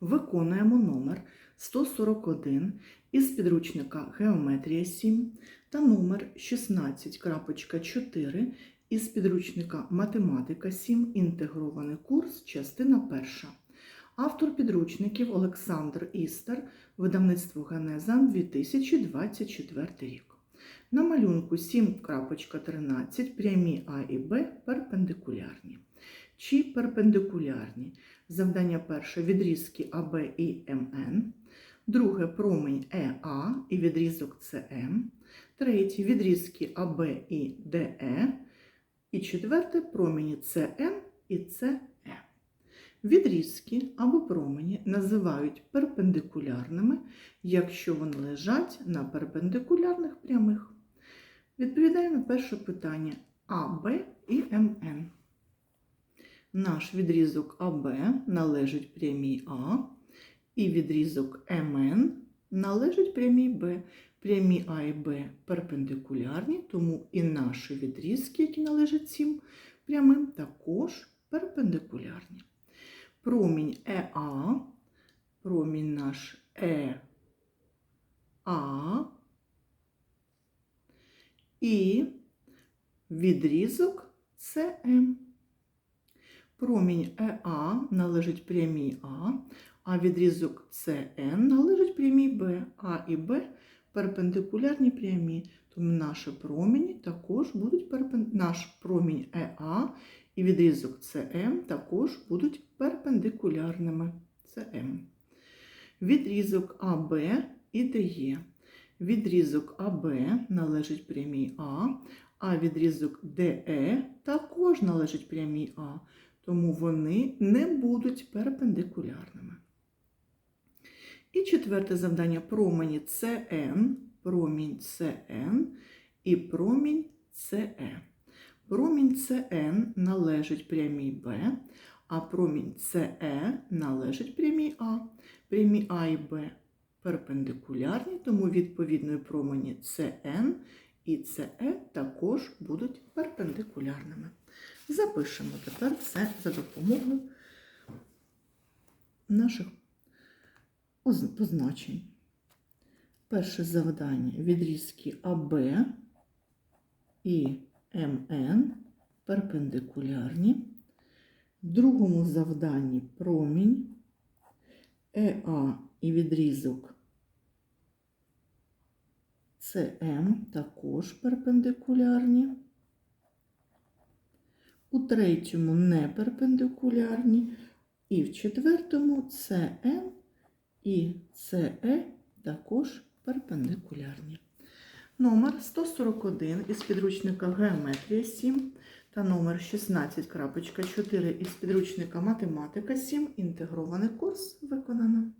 Виконуємо номер 141 із підручника Геометрія 7 та номер 16.4 із підручника Математика 7. Інтегрований курс, частина 1. Автор підручників Олександр Істер, видавництво Генеза 2024 рік. На малюнку 7.13 прямі А і Б перпендикулярні. Чи перпендикулярні? Завдання перше відрізки АБ і МН. Друге промінь ЕА і відрізок СМ. Третє відрізки АБ і ДЕ. І четверте промені СН і СЕ. Відрізки або промені називають перпендикулярними, якщо вони лежать на перпендикулярних прямих. Відповідаю на перше питання АБ і МН. Наш відрізок АБ належить прямій А, і відрізок МН належить прямій Б. Прямі А і Б перпендикулярні, тому і наші відрізки, які належать цим прямим, також перпендикулярні. Промінь ЕА, промінь наш ЕА і відрізок СМ. Промінь ЕА належить прямій А, а відрізок СН належить прямій Б, А і Б перпендикулярні прямі. Тому наші промені також будуть перпен... наш промінь ЕА і відрізок СМ також будуть перпендикулярними. СМ. Відрізок АБ і ДЕ. Відрізок АБ належить прямій А, а відрізок ДЕ також належить прямій А, тому вони не будуть перпендикулярними. І четверте завдання промені СН, промінь СН і промінь СЕ. Промінь СН належить прямій Б, а промінь СЕ належить прямій А. Прямі А і Б перпендикулярні, тому відповідної промені СН і СЕ також будуть перпендикулярними. Запишемо тепер це за допомогою наших позначень. Перше завдання відрізки АБ і МН перпендикулярні. В другому завданні промінь ЕА і відрізок СМ також перпендикулярні. У третьому не перпендикулярні. І в четвертому СН і СЕ також перпендикулярні. Номер 141 із підручника Геометрія 7 та номер 16.4 із підручника Математика 7. Інтегрований курс виконано.